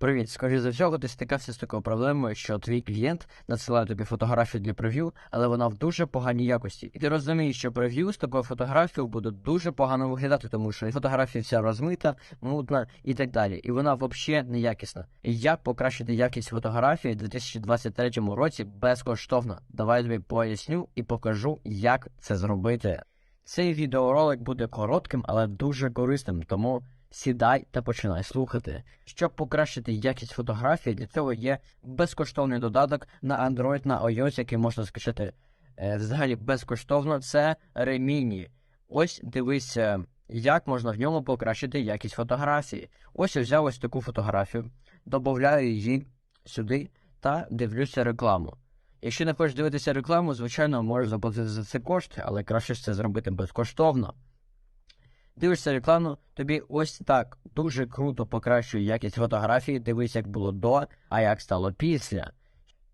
Привіт, скоріше за всього, ти стикався з такою проблемою, що твій клієнт надсилає тобі фотографію для прев'ю, але вона в дуже поганій якості. І ти розумієш, що прев'ю з такою фотографією буде дуже погано виглядати, тому що фотографія вся розмита, мутна і так далі. І вона взагалі неякісна. І як покращити якість фотографії в 2023 році безкоштовно? Давай тобі поясню і покажу, як це зробити. Цей відеоролик буде коротким, але дуже корисним, тому сідай та починай слухати. Щоб покращити якість фотографії, для цього є безкоштовний додаток на Android, на iOS, який можна скачати е, взагалі безкоштовно. Це Remini. Ось дивися, як можна в ньому покращити якість фотографії. Ось я взяв ось таку фотографію, додаю її сюди та дивлюся рекламу. Якщо не хочеш дивитися рекламу, звичайно, можеш заплатити за це кошти, але краще це зробити безкоштовно. Дивишся рекламу, тобі ось так дуже круто покращує якість фотографії, дивись, як було до, а як стало після.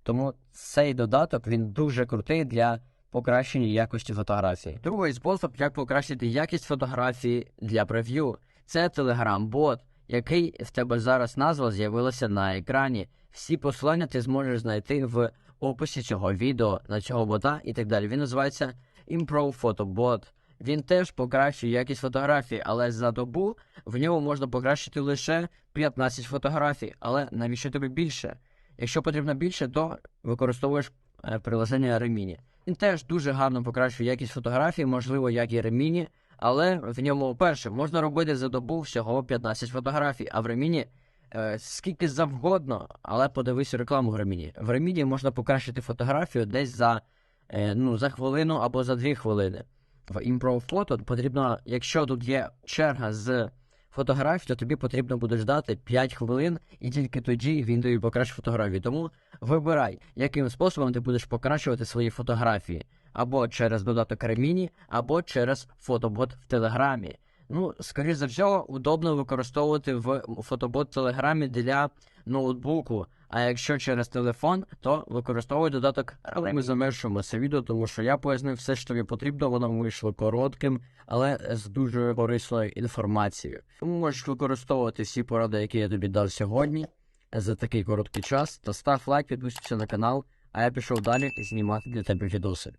Тому цей додаток він дуже крутий для покращення якості фотографії. Другий спосіб, як покращити якість фотографії для прев'ю, це Telegram-бот, який в тебе зараз назва з'явилася на екрані. Всі посилання ти зможеш знайти в описі цього відео на цього бота і так далі. Він називається Improve Photo Bot. Він теж покращує якість фотографій, але за добу в ньому можна покращити лише 15 фотографій. Але навіщо тобі більше? Якщо потрібно більше, то використовуєш е, приложення Remini. Він теж дуже гарно покращує якість фотографій, можливо, як і Remini, але в ньому перше можна робити за добу всього 15 фотографій, а в Remini е, скільки завгодно, але подивись рекламу в Remini. В Remini можна покращити фотографію десь за, е, ну, за хвилину або за 2 хвилини в Improv Photo потрібно, якщо тут є черга з фотографій, то тобі потрібно буде ждати 5 хвилин, і тільки тоді він тобі покращить фотографії. Тому вибирай, яким способом ти будеш покращувати свої фотографії. Або через додаток Remini, або через фотобот в Телеграмі. Ну, скоріш за всього, удобно використовувати в фотобот в Телеграмі для ноутбуку. А якщо через телефон, то використовуй додаток. Але ми завершуємо це відео, тому що я пояснив все, що тобі потрібно, воно вийшло коротким, але з дуже корисною інформацією. Тому можеш використовувати всі поради, які я тобі дав сьогодні за такий короткий час. Та став лайк, підписуйся на канал, а я пішов далі знімати для тебе відоси.